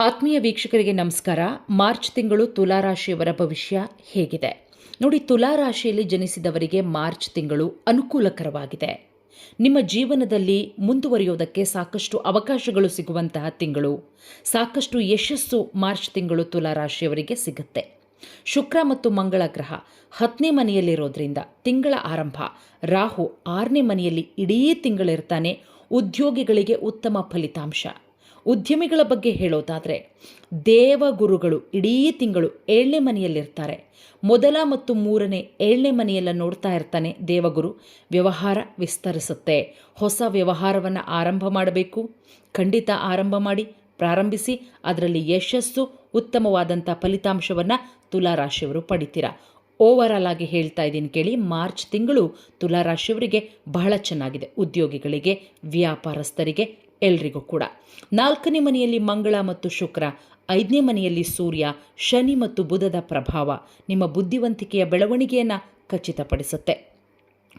ಆತ್ಮೀಯ ವೀಕ್ಷಕರಿಗೆ ನಮಸ್ಕಾರ. ಮಾರ್ಚ್ ತಿಂಗಳು ತುಲಾರಾಶಿಯವರ ಭವಿಷ್ಯ ಹೇಗಿದೆ? ನೋಡಿ ತುಲಾರಾಶಿಯಲ್ಲಿ ಜನಿಸಿದವರಿಗೆ ಮಾರ್ಚ್ ತಿಂಗಳು ಅನುಕೂಲಕರವಾಗಿದೆ. ನಿಮ್ಮ ಜೀವನದಲ್ಲಿ ಮುಂದುವರಿಯೋದಕ್ಕೆ ಸಾಕಷ್ಟು ಅವಕಾಶಗಳು ಸಿಗುವಂತಹ ತಿಂಗಳು. ಸಾಕಷ್ಟು ಯಶಸ್ಸು ಮಾರ್ಚ್ ತಿಂಗಳು ತುಲಾರಾಶಿಯವರಿಗೆ ಸಿಗುತ್ತೆ. ಶುಕ್ರ ಮತ್ತು ಮಂಗಳ ಗ್ರಹ ಹತ್ತನೇ ಮನೆಯಲ್ಲಿರೋದ್ರಿಂದ ತಿಂಗಳ ಆರಂಭ. ರಾಹು ಆರನೇ ಮನೆಯಲ್ಲಿ ಇಡೀ ತಿಂಗಳಿರ್ತಾನೆ. ಉದ್ಯೋಗಿಗಳಿಗೆ ಉತ್ತಮ ಫಲಿತಾಂಶ. ಉದ್ಯಮಿಗಳ ಬಗ್ಗೆ ಹೇಳೋದಾದರೆ, ದೇವಗುರುಗಳು ಇಡೀ ತಿಂಗಳು ಏಳನೇ ಮನೆಯಲ್ಲಿರ್ತಾರೆ. ಮೊದಲ ಮತ್ತು ಮೂರನೇ ಏಳನೇ ಮನೆಯೆಲ್ಲ ನೋಡ್ತಾ ಇರ್ತಾನೆ ದೇವಗುರು. ವ್ಯವಹಾರ ವಿಸ್ತರಿಸುತ್ತೆ. ಹೊಸ ವ್ಯವಹಾರವನ್ನು ಆರಂಭ ಮಾಡಬೇಕು. ಖಂಡಿತ ಆರಂಭ ಮಾಡಿ, ಪ್ರಾರಂಭಿಸಿ, ಅದರಲ್ಲಿ ಯಶಸ್ಸು ಉತ್ತಮವಾದಂಥ ಫಲಿತಾಂಶವನ್ನು ತುಲಾರಾಶಿಯವರು ಪಡಿತೀರಾ? ಓವರಾಲ್ ಆಗಿ ಹೇಳ್ತಾ ಇದ್ದೀನಿ ಕೇಳಿ, ಮಾರ್ಚ್ ತಿಂಗಳು ತುಲಾರಾಶಿಯವರಿಗೆ ಬಹಳ ಚೆನ್ನಾಗಿದೆ. ಉದ್ಯೋಗಿಗಳಿಗೆ, ವ್ಯಾಪಾರಸ್ಥರಿಗೆ ಎಲ್ರಿಗೂ ಕೂಡ. ನಾಲ್ಕನೇ ಮನೆಯಲ್ಲಿ ಮಂಗಳ ಮತ್ತು ಶುಕ್ರ, ಐದನೇ ಮನೆಯಲ್ಲಿ ಸೂರ್ಯ, ಶನಿ ಮತ್ತು ಬುಧದ ಪ್ರಭಾವ ನಿಮ್ಮ ಬುದ್ಧಿವಂತಿಕೆಯ ಬೆಳವಣಿಗೆಯನ್ನು ಖಚಿತಪಡಿಸುತ್ತೆ.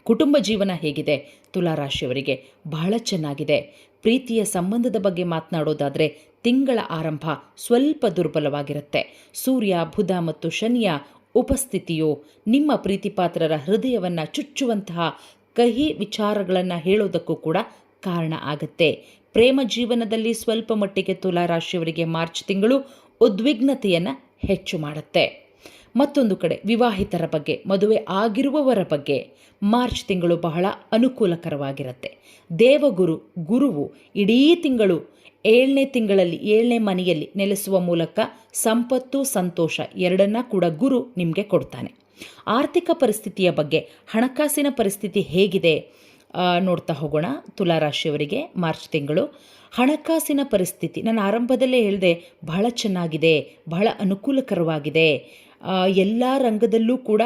ಕುಟುಂಬ ಜೀವನ ಹೇಗಿದೆ? ತುಲಾರಾಶಿಯವರಿಗೆ ಬಹಳ ಚೆನ್ನಾಗಿದೆ. ಪ್ರೀತಿಯ ಸಂಬಂಧದ ಬಗ್ಗೆ ಮಾತನಾಡೋದಾದರೆ ತಿಂಗಳ ಆರಂಭ ಸ್ವಲ್ಪ ದುರ್ಬಲವಾಗಿರುತ್ತೆ. ಸೂರ್ಯ, ಬುಧ ಮತ್ತು ಶನಿಯ ಉಪಸ್ಥಿತಿಯು ನಿಮ್ಮ ಪ್ರೀತಿಪಾತ್ರರ ಹೃದಯವನ್ನು ಚುಚ್ಚುವಂತಹ ಕಹಿ ವಿಚಾರಗಳನ್ನು ಹೇಳೋದಕ್ಕೂ ಕೂಡ ಕಾರಣ ಆಗುತ್ತೆ. ಪ್ರೇಮ ಜೀವನದಲ್ಲಿ ಸ್ವಲ್ಪ ಮಟ್ಟಿಗೆ ತುಲಾ ರಾಶಿಯವರಿಗೆ ಮಾರ್ಚ್ ತಿಂಗಳು ಉದ್ವಿಗ್ನತೆಯನ್ನು ಹೆಚ್ಚು ಮಾಡುತ್ತೆ. ಮತ್ತೊಂದು ಕಡೆ ವಿವಾಹಿತರ ಬಗ್ಗೆ, ಮದುವೆ ಆಗಿರುವವರ ಬಗ್ಗೆ ಮಾರ್ಚ್ ತಿಂಗಳು ಬಹಳ ಅನುಕೂಲಕರವಾಗಿರುತ್ತೆ. ದೇವಗುರು, ಗುರುವು ಇಡೀ ತಿಂಗಳು, ಏಳನೇ ತಿಂಗಳಲ್ಲಿ, ಏಳನೇ ಮನೆಯಲ್ಲಿ ನೆಲೆಸುವ ಮೂಲಕ ಸಂಪತ್ತು, ಸಂತೋಷ ಎರಡನ್ನ ಕೂಡ ಗುರು ನಿಮಗೆ ಕೊಡ್ತಾನೆ. ಆರ್ಥಿಕ ಪರಿಸ್ಥಿತಿಯ ಬಗ್ಗೆ, ಹಣಕಾಸಿನ ಪರಿಸ್ಥಿತಿ ಹೇಗಿದೆ? ನೋಡ್ತಾ ಹೋಗೋಣ. ತುಲಾರಾಶಿಯವರಿಗೆ ಮಾರ್ಚ್ ತಿಂಗಳು. ಹಣಕಾಸಿನ ಪರಿಸ್ಥಿತಿ, ನಾನು ಆರಂಭದಲ್ಲೇ ಹೇಳಿದೆ, ಬಹಳ ಚೆನ್ನಾಗಿದೆ, ಬಹಳ ಅನುಕೂಲಕರವಾಗಿದೆ. ಎಲ್ಲ ರಂಗದಲ್ಲೂ ಕೂಡ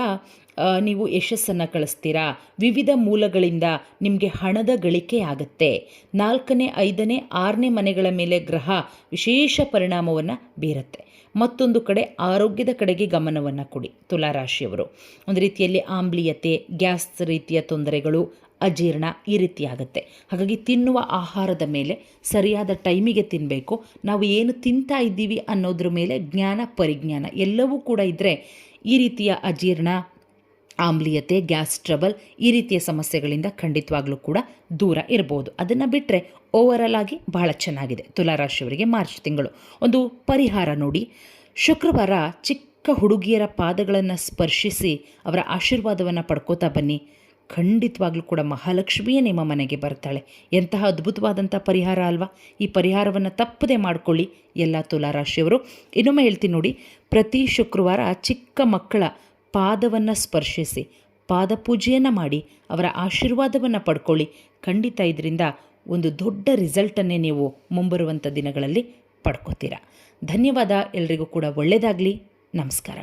ನೀವು ಯಶಸ್ಸನ್ನು ಕಳಿಸ್ತೀರಾ? ವಿವಿಧ ಮೂಲಗಳಿಂದ ನಿಮಗೆ ಹಣದ ಗಳಿಕೆ ಆಗುತ್ತೆ. ನಾಲ್ಕನೇ, ಐದನೇ, ಆರನೇ ಮನೆಗಳ ಮೇಲೆ ಗ್ರಹ ವಿಶೇಷ ಪರಿಣಾಮವನ್ನು ಬೀರುತ್ತೆ. ಮತ್ತೊಂದು ಕಡೆ ಆರೋಗ್ಯದ ಕಡೆಗೆ ಗಮನವನ್ನು ಕೊಡಿ ತುಲಾರಾಶಿಯವರು. ಒಂದು ರೀತಿಯಲ್ಲಿ ಆಮ್ಲೀಯತೆ, ಗ್ಯಾಸ್ ರೀತಿಯ ತೊಂದರೆಗಳು ಅಜೀರ್ಣ ಈ ರೀತಿ ಆಗುತ್ತೆ ಹಾಗಾಗಿ ತಿನ್ನುವ ಆಹಾರದ ಮೇಲೆ ಸರಿಯಾದ ಟೈಮಿಗೆ ತಿನ್ನಬೇಕು ನಾವು ಏನು ತಿಂತಾ ಇದ್ದೀವಿ ಅನ್ನೋದ್ರ ಮೇಲೆ ಜ್ಞಾನ, ಪರಿಜ್ಞಾನ ಎಲ್ಲವೂ ಕೂಡ ಇದ್ದರೆ ಈ ರೀತಿಯ ಅಜೀರ್ಣ, ಆಮ್ಲೀಯತೆ, ಗ್ಯಾಸ್ ಟ್ರಬಲ್ ಈ ರೀತಿಯ ಸಮಸ್ಯೆಗಳಿಂದ ಖಂಡಿತವಾಗ್ಲೂ ಕೂಡ ದೂರ ಇರ್ಬೋದು. ಅದನ್ನು ಬಿಟ್ಟರೆ ಓವರಲ್ ಆಗಿ ಬಹಳ ಚೆನ್ನಾಗಿದೆ. ತುಲಾರಾಶಿಯವರಿಗೆ ಮಾರ್ಚ್ ತಿಂಗಳು. ಒಂದು ಪರಿಹಾರ ನೋಡಿ. ಶುಕ್ರವಾರ ಚಿಕ್ಕ ಹುಡುಗಿಯರ ಪಾದಗಳನ್ನು ಸ್ಪರ್ಶಿಸಿ ಅವರ ಆಶೀರ್ವಾದವನ್ನು ಪಡ್ಕೋತಾ ಬನ್ನಿ. ಖಂಡಿತವಾಗ್ಲೂ ಕೂಡ ಮಹಾಲಕ್ಷ್ಮಿಯೇ ನಿಮ್ಮ ಮನೆಗೆ ಬರ್ತಾಳೆ. ಎಂತಹ ಅದ್ಭುತವಾದಂಥ ಪರಿಹಾರ ಅಲ್ವಾ? ಈ ಪರಿಹಾರವನ್ನು ತಪ್ಪದೆ ಮಾಡಿಕೊಳ್ಳಿ, ಎಲ್ಲ ತುಲಾರಾಶಿಯವರು. ಇನ್ನೊಮ್ಮೆ ಹೇಳ್ತೀನಿ ನೋಡಿ, ಪ್ರತಿ ಶುಕ್ರವಾರ ಚಿಕ್ಕ ಮಕ್ಕಳ ಪಾದವನ್ನು ಸ್ಪರ್ಶಿಸಿ, ಪಾದಪೂಜೆಯನ್ನು ಮಾಡಿ, ಅವರ ಆಶೀರ್ವಾದವನ್ನು ಪಡ್ಕೊಳ್ಳಿ. ಖಂಡಿತ ಇದರಿಂದ ಒಂದು ದೊಡ್ಡ ರಿಸಲ್ಟನ್ನೇ ನೀವು ಮುಂಬರುವಂಥ ದಿನಗಳಲ್ಲಿ ಪಡ್ಕೋತೀರಾ. ಧನ್ಯವಾದ, ಎಲ್ರಿಗೂ ಕೂಡ ಒಳ್ಳೆಯದಾಗಲಿ ನಮಸ್ಕಾರ.